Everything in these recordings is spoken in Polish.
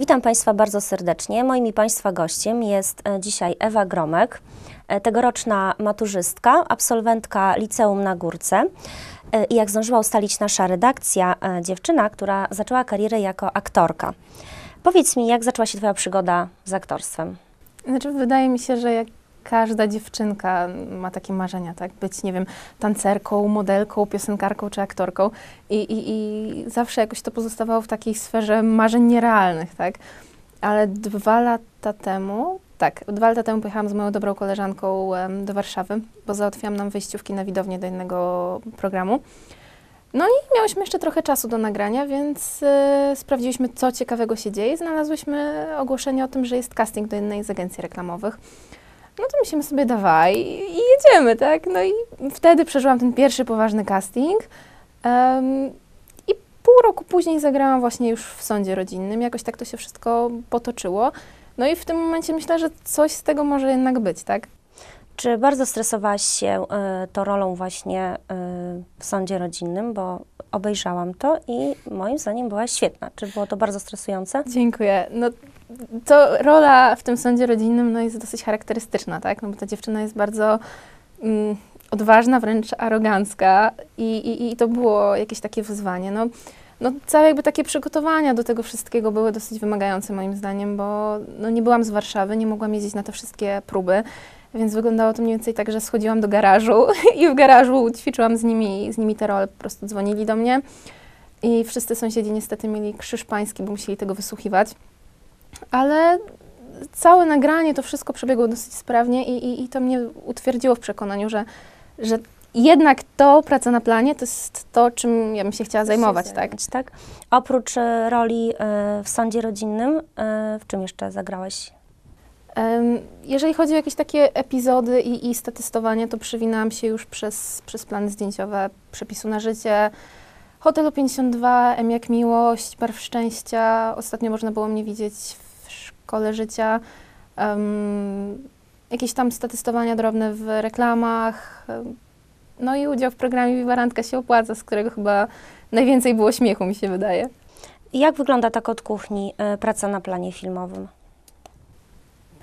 Witam Państwa bardzo serdecznie. Moim i Państwa gościem jest e, dzisiaj Ewa Gromek, e, tegoroczna maturzystka, absolwentka liceum na Górce. E, I jak zdążyła ustalić nasza redakcja, dziewczyna, która zaczęła karierę jako aktorka. Powiedz mi, jak zaczęła się Twoja przygoda z aktorstwem? Znaczy, wydaje mi się, że jak każda dziewczynka ma takie marzenia, tak? Być, nie wiem, tancerką, modelką, piosenkarką czy aktorką. I, i, I zawsze jakoś to pozostawało w takiej sferze marzeń nierealnych, tak? Ale dwa lata temu, tak, dwa lata temu pojechałam z moją dobrą koleżanką do Warszawy, bo załatwiłam nam wyjściówki na widownię do innego programu. No i miałyśmy jeszcze trochę czasu do nagrania, więc e, sprawdziliśmy, co ciekawego się dzieje. Znalazłyśmy ogłoszenie o tym, że jest casting do jednej z agencji reklamowych. No to myślimy sobie, dawaj i jedziemy, tak? No i wtedy przeżyłam ten pierwszy poważny casting. em, I pół roku później zagrałam właśnie już w sądzie rodzinnym. Jakoś tak to się wszystko potoczyło. No i w tym momencie myślę, że coś z tego może jednak być, tak? Czy bardzo stresowałaś się y, tą rolą właśnie y, w sądzie rodzinnym, bo obejrzałam to i moim zdaniem była świetna. Czy było to bardzo stresujące? Dziękuję. No to rola w tym sądzie rodzinnym no, jest dosyć charakterystyczna, tak? No bo ta dziewczyna jest bardzo mm, odważna, wręcz arogancka i, i, i to było jakieś takie wyzwanie. No, no całe jakby takie przygotowania do tego wszystkiego były dosyć wymagające moim zdaniem, bo no, nie byłam z Warszawy, nie mogłam jeździć na te wszystkie próby, więc wyglądało to mniej więcej tak, że schodziłam do garażu i w garażu ćwiczyłam z nimi, z nimi te role, po prostu dzwonili do mnie i wszyscy sąsiedzi niestety mieli krzyż pański, bo musieli tego wysłuchiwać. Ale całe nagranie, to wszystko przebiegło dosyć sprawnie i, i, i to mnie utwierdziło w przekonaniu, że, że jednak to, praca na planie, to jest to, czym ja bym się chciała zajmować, Się tak? tak? Oprócz y, roli y, w sądzie rodzinnym, y, w czym jeszcze zagrałaś? Jeżeli chodzi o jakieś takie epizody i, i statystowanie, to przewinęłam się już przez, przez plany zdjęciowe Przepisu na życie, Hotelu 52, M jak miłość, Barw szczęścia. Ostatnio można było mnie widzieć w Szkole życia. Em, jakieś tam statystowania drobne w reklamach. No i udział w programie Wiwarantka się opłaca, z którego chyba najwięcej było śmiechu, mi się wydaje. Jak wygląda tak od kuchni y, praca na planie filmowym?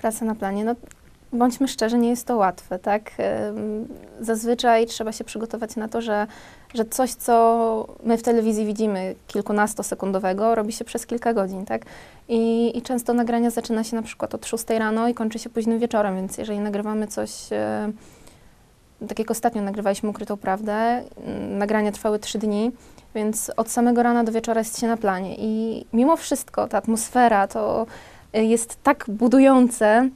Praca na planie, no bądźmy szczerzy, nie jest to łatwe, tak? Zazwyczaj trzeba się przygotować na to, że, że coś, co my w telewizji widzimy kilkunastosekundowego, robi się przez kilka godzin, tak? I, I często nagrania zaczyna się na przykład od 6 rano i kończy się późnym wieczorem, więc jeżeli nagrywamy coś, e, tak jak ostatnio nagrywaliśmy Ukrytą Prawdę, nagrania trwały 3 dni, więc od samego rana do wieczora jest się na planie i mimo wszystko ta atmosfera to jest tak budujące,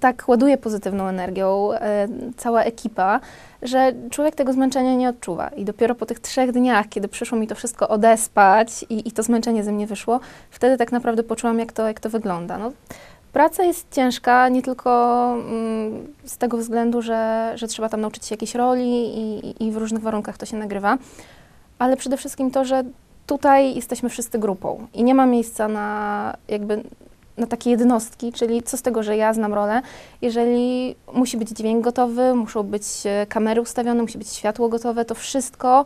tak ładuje pozytywną energią e, cała ekipa, że człowiek tego zmęczenia nie odczuwa. I dopiero po tych trzech dniach, kiedy przyszło mi to wszystko odespać i, i to zmęczenie ze mnie wyszło, wtedy tak naprawdę poczułam, jak to, jak to wygląda. No, praca jest ciężka nie tylko mm, z tego względu, że, że trzeba tam nauczyć się jakiejś roli i, i w różnych warunkach to się nagrywa, ale przede wszystkim to, że tutaj jesteśmy wszyscy grupą i nie ma miejsca na jakby na takie jednostki, czyli co z tego, że ja znam rolę, jeżeli musi być dźwięk gotowy, muszą być e, kamery ustawione, musi być światło gotowe, to wszystko,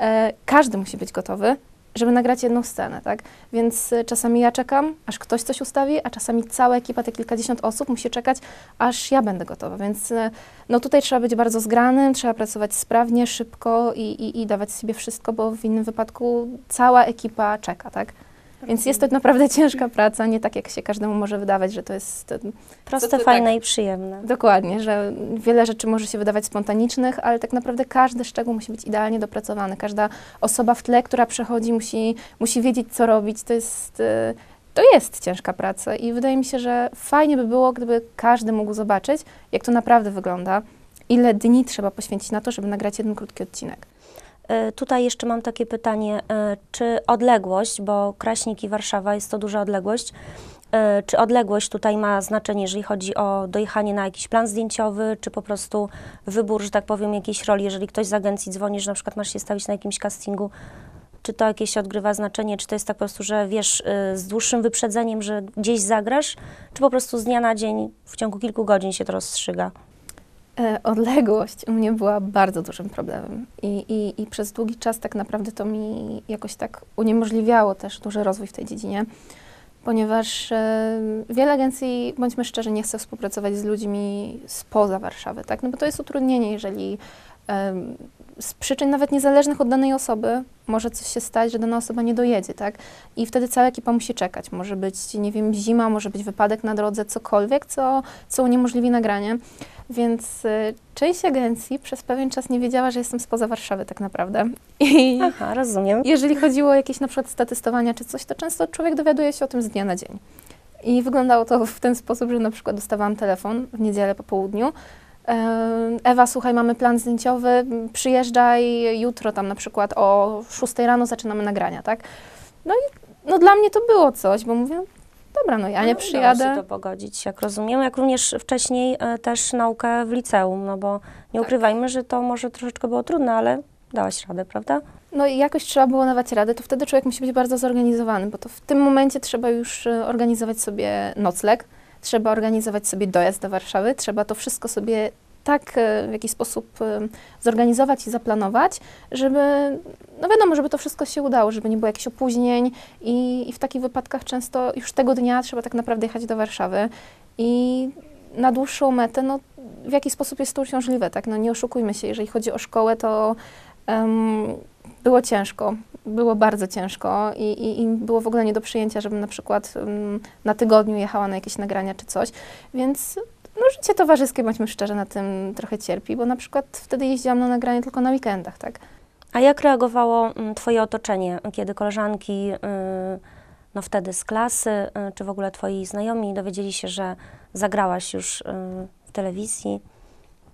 e, każdy musi być gotowy, żeby nagrać jedną scenę, tak? Więc e, czasami ja czekam, aż ktoś coś ustawi, a czasami cała ekipa, te kilkadziesiąt osób musi czekać, aż ja będę gotowa, więc e, no tutaj trzeba być bardzo zgranym, trzeba pracować sprawnie, szybko i, i, i dawać z siebie wszystko, bo w innym wypadku cała ekipa czeka, tak? Więc jest to naprawdę ciężka praca, nie tak jak się każdemu może wydawać, że to jest e, Proste, to tak. fajne i przyjemne. dokładnie, że wiele rzeczy może się wydawać spontanicznych, ale tak naprawdę każdy szczegół musi być idealnie dopracowany. Każda osoba w tle, która przechodzi, musi, musi wiedzieć, co robić. To jest, e, to jest ciężka praca i wydaje mi się, że fajnie by było, gdyby każdy mógł zobaczyć, jak to naprawdę wygląda, ile dni trzeba poświęcić na to, żeby nagrać jeden krótki odcinek. Y, Tutaj jeszcze mam takie pytanie, y, czy odległość, bo Kraśnik i Warszawa jest to duża odległość, y, czy odległość tutaj ma znaczenie, jeżeli chodzi o dojechanie na jakiś plan zdjęciowy, czy po prostu wybór, że tak powiem, jakiejś roli, jeżeli ktoś z agencji dzwoni, że na przykład masz się stawić na jakimś castingu, czy to jakieś odgrywa znaczenie, czy to jest tak po prostu, że wiesz z dłuższym wyprzedzeniem, że gdzieś zagrasz, czy po prostu z dnia na dzień w ciągu kilku godzin się to rozstrzyga? E, Odległość u mnie była bardzo dużym problemem I, i, i przez długi czas tak naprawdę to mi jakoś tak uniemożliwiało też duży rozwój w tej dziedzinie. ponieważ e, wiele agencji, bądźmy szczerzy, nie chce współpracować z ludźmi spoza Warszawy, tak? No bo to jest utrudnienie, jeżeli em, z przyczyn nawet niezależnych od danej osoby może coś się stać, że dana osoba nie dojedzie, tak? I wtedy cała ekipa musi czekać. Może być, nie wiem, zima, może być wypadek na drodze, cokolwiek, co, co uniemożliwi nagranie. Więc y, część agencji przez pewien czas nie wiedziała, że jestem spoza Warszawy tak naprawdę. I Aha, rozumiem. jeżeli chodziło o jakieś na przykład statystowania czy coś, to często człowiek dowiaduje się o tym z dnia na dzień. I wyglądało to w ten sposób, że na przykład dostawałam telefon w niedzielę po południu. Ewa, słuchaj, mamy plan zdjęciowy, przyjeżdżaj jutro tam na przykład o 6 rano zaczynamy nagrania, tak? No i no dla mnie to było coś, bo mówię, dobra, no ja nie No, przyjadę. Udało się to pogodzić, jak rozumiem, jak również wcześniej e, też naukę w liceum, no bo nie Tak. ukrywajmy, że to może troszeczkę było trudne, ale dałaś radę, prawda? No i jakoś trzeba było dawać radę, to wtedy człowiek musi być bardzo zorganizowany, bo to w tym momencie trzeba już e, organizować sobie nocleg, trzeba organizować sobie dojazd do Warszawy, trzeba to wszystko sobie tak e, w jakiś sposób e, zorganizować i zaplanować, żeby, no wiadomo, żeby to wszystko się udało, żeby nie było jakichś opóźnień i, i w takich wypadkach często już tego dnia trzeba tak naprawdę jechać do Warszawy i na dłuższą metę, no w jaki sposób jest to uciążliwe, tak, no nie oszukujmy się, jeżeli chodzi o szkołę, to em, było ciężko, było bardzo ciężko i, i, i było w ogóle nie do przyjęcia, żebym na przykład em, na tygodniu jechała na jakieś nagrania czy coś, więc no, życie towarzyskie, bądźmy szczerzy, na tym trochę cierpi, bo na przykład wtedy jeździłam na nagranie tylko na weekendach, tak. A jak reagowało mm, Twoje otoczenie, kiedy koleżanki, y, no wtedy z klasy, y, czy w ogóle Twoi znajomi dowiedzieli się, że zagrałaś już y, w telewizji?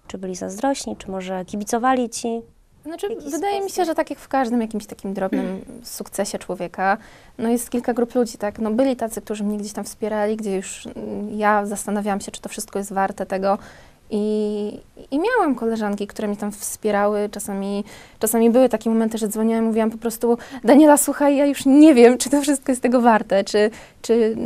Czy byli zazdrośni, czy może kibicowali Ci? Znaczy, wydaje mi się, sposób? że tak jak w każdym jakimś takim drobnym sukcesie człowieka, no jest kilka grup ludzi, tak? No byli tacy, którzy mnie gdzieś tam wspierali, gdzie już mm, ja zastanawiałam się, czy to wszystko jest warte tego. I, I miałam koleżanki, które mnie tam wspierały. Czasami, czasami były takie momenty, że dzwoniłam i mówiłam po prostu Daniela, słuchaj, ja już nie wiem, czy to wszystko jest tego warte, czy, czy,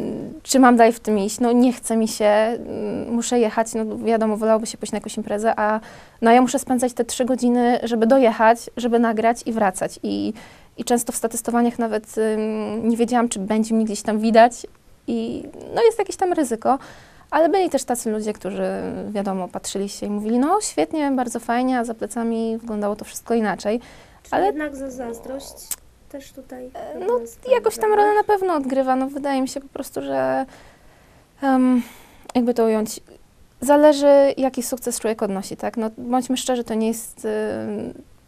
czy mam dalej w tym iść. No nie chce mi się, mm, muszę jechać, no wiadomo, wolałoby się pójść na jakąś imprezę, a no ja muszę spędzać te trzy godziny, żeby dojechać, żeby nagrać i wracać. I, i często w statystowaniach nawet ym, nie wiedziałam, czy będzie mnie gdzieś tam widać. I no jest jakieś tam ryzyko. Ale byli też tacy ludzie, którzy wiadomo, patrzyli się i mówili, no świetnie, bardzo fajnie, a za plecami wyglądało to wszystko inaczej. Czy Ale- jednak za zazdrość też tutaj? No, Jakoś tam rolę na pewno odgrywa. No, wydaje mi się po prostu, że em, jakby to ująć, zależy jaki sukces człowiek odnosi, tak? No, bądźmy szczerzy, to nie jest,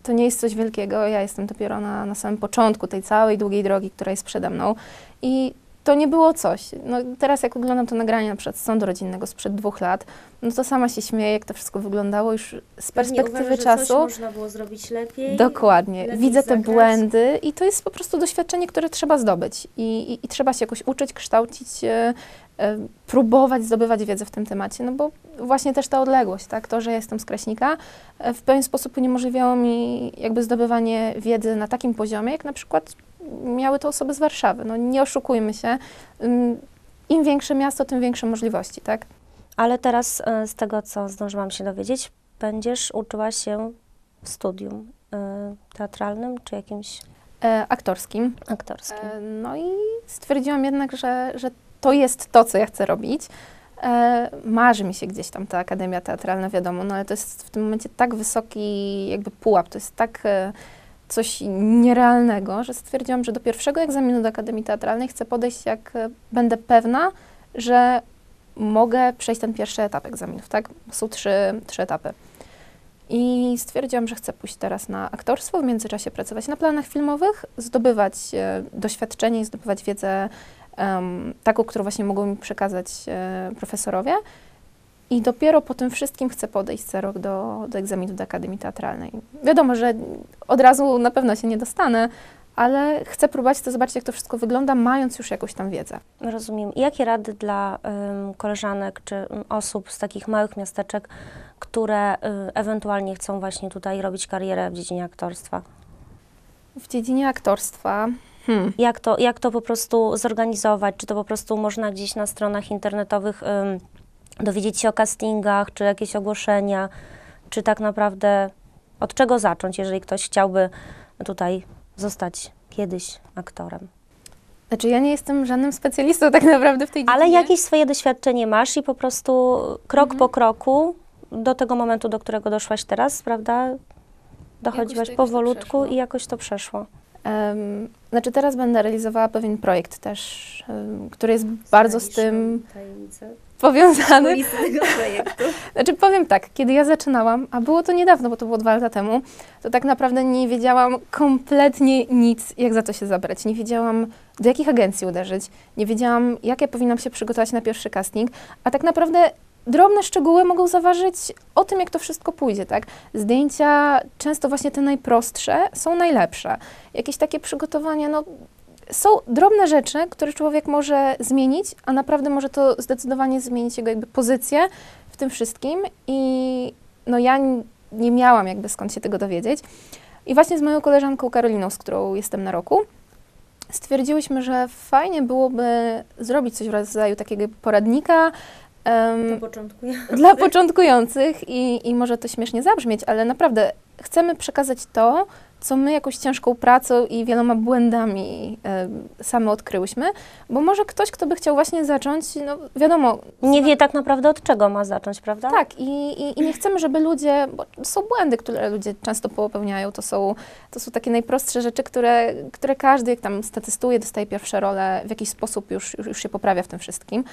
to nie jest coś wielkiego. Ja jestem dopiero na, na samym początku tej całej długiej drogi, która jest przede mną i to nie było coś. No, teraz jak oglądam to nagranie na przykład z sądu rodzinnego sprzed dwóch lat, no to sama się śmieję, jak to wszystko wyglądało już z perspektywy czasu. można było zrobić lepiej. Dokładnie. lepiej Widzę te zagrać. błędy i to jest po prostu doświadczenie, które trzeba zdobyć i, i, i trzeba się jakoś uczyć, kształcić, e, próbować zdobywać wiedzę w tym temacie, no bo właśnie też ta odległość, tak, to, że jestem z Kraśnika, e, w pewien sposób uniemożliwiało mi jakby zdobywanie wiedzy na takim poziomie, jak na przykład miały to osoby z Warszawy. No nie oszukujmy się, im większe miasto, tym większe możliwości, tak? Ale teraz e, z tego, co zdążyłam się dowiedzieć, będziesz uczyła się w studium e, teatralnym czy jakimś E, aktorskim. aktorskim. E, No i stwierdziłam jednak, że, że to jest to, co ja chcę robić. E, marzy mi się gdzieś tam ta Akademia Teatralna, wiadomo, no ale to jest w tym momencie tak wysoki jakby pułap, to jest tak e, coś nierealnego, że stwierdziłam, że do pierwszego egzaminu do Akademii Teatralnej chcę podejść, jak e, będę pewna, że mogę przejść ten pierwszy etap egzaminów, tak? Są trzy, trzy etapy. I stwierdziłam, że chcę pójść teraz na aktorstwo, w międzyczasie pracować na planach filmowych, zdobywać e, doświadczenie i zdobywać wiedzę em, taką, którą właśnie mogą mi przekazać e, profesorowie. I dopiero po tym wszystkim chcę podejść za rok do, do egzaminu do Akademii Teatralnej. Wiadomo, że od razu na pewno się nie dostanę, ale chcę próbować, chcę zobaczyć, jak to wszystko wygląda, mając już jakąś tam wiedzę. Rozumiem. Jakie rady dla koleżanek czy osób z takich małych miasteczek, które y, ewentualnie chcą właśnie tutaj robić karierę w dziedzinie aktorstwa? W dziedzinie aktorstwa, hmm, Jak to, jak to po prostu zorganizować? Czy to po prostu można gdzieś na stronach internetowych em, dowiedzieć się o castingach, czy jakieś ogłoszenia, czy tak naprawdę od czego zacząć, jeżeli ktoś chciałby tutaj zostać kiedyś aktorem? Znaczy ja nie jestem żadnym specjalistą tak naprawdę w tej dziedzinie. Ale jakieś swoje doświadczenie masz i po prostu krok Mhm. po kroku do tego momentu, do którego doszłaś teraz, prawda? Dochodziłaś powolutku i jakoś to przeszło. Em, znaczy teraz będę realizowała pewien projekt też, em, który jest bardzo z tym powiązany. tego projektu. Znaczy powiem tak, kiedy ja zaczynałam, a było to niedawno, bo to było dwa lata temu, to tak naprawdę nie wiedziałam kompletnie nic, jak za to się zabrać. Nie wiedziałam, do jakich agencji uderzyć, nie wiedziałam, jak ja powinnam się przygotować na pierwszy casting, a tak naprawdę drobne szczegóły mogą zaważyć o tym, jak to wszystko pójdzie, tak? Zdjęcia, często właśnie te najprostsze, są najlepsze. Jakieś takie przygotowania, no są drobne rzeczy, które człowiek może zmienić, a naprawdę może to zdecydowanie zmienić jego jakby pozycję w tym wszystkim i no ja nie miałam jakby skąd się tego dowiedzieć. I właśnie z moją koleżanką Karoliną, z którą jestem na roku, stwierdziłyśmy, że fajnie byłoby zrobić coś w rodzaju takiego poradnika em, początkuję. dla początkujących i, i może to śmiesznie zabrzmieć, ale naprawdę chcemy przekazać to, co my jakąś ciężką pracą i wieloma błędami e, same odkryłyśmy, bo może ktoś, kto by chciał właśnie zacząć, no wiadomo, Nie wie tak naprawdę od czego ma zacząć, prawda? tak, i, i, i nie chcemy, żeby ludzie, bo są błędy, które ludzie często popełniają, to są, to są takie najprostsze rzeczy, które, które każdy, jak tam statystuje, dostaje pierwsze role, w jakiś sposób już, już, już się poprawia w tym wszystkim.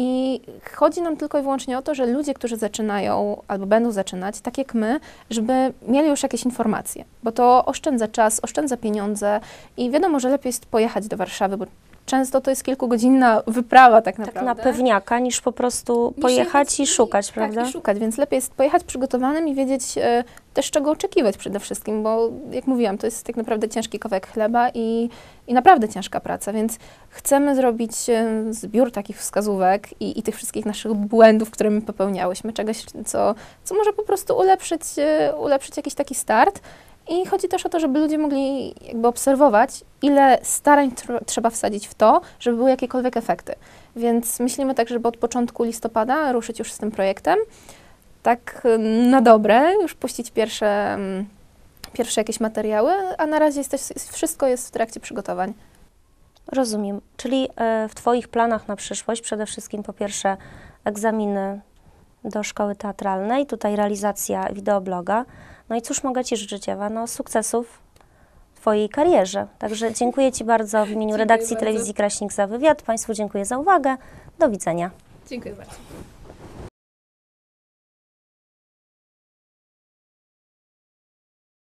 I chodzi nam tylko i wyłącznie o to, że ludzie, którzy zaczynają albo będą zaczynać, tak jak my, żeby mieli już jakieś informacje, bo to oszczędza czas, oszczędza pieniądze i wiadomo, że lepiej jest pojechać do Warszawy, bo często to jest kilkugodzinna wyprawa tak Tak naprawdę. na pewniaka, niż po prostu Niż pojechać jechać i szukać, prawda? Tak, i szukać, więc lepiej jest pojechać przygotowanym i wiedzieć e, też czego oczekiwać przede wszystkim, bo jak mówiłam, to jest tak naprawdę ciężki kawałek chleba i, i naprawdę ciężka praca, więc chcemy zrobić e, zbiór takich wskazówek i, i tych wszystkich naszych błędów, które my popełniałyśmy, czegoś, co, co może po prostu ulepszyć, e, ulepszyć jakiś taki start. I chodzi też o to, żeby ludzie mogli jakby obserwować, ile starań tr- trzeba wsadzić w to, żeby były jakiekolwiek efekty. Więc myślimy tak, żeby od początku listopada ruszyć już z tym projektem. Tak y, na dobre, już puścić pierwsze, mm, pierwsze jakieś materiały, a na razie wszystko jest w trakcie przygotowań. Rozumiem. Czyli e, w Twoich planach na przyszłość przede wszystkim po pierwsze egzaminy do szkoły teatralnej, tutaj realizacja wideobloga. No i cóż mogę Ci życzyć, Ewa? No sukcesów w Twojej karierze. Także dziękuję Ci bardzo w imieniu Dziękuję redakcji bardzo. telewizji Kraśnik za wywiad. Państwu dziękuję za uwagę. Do widzenia. Dziękuję bardzo.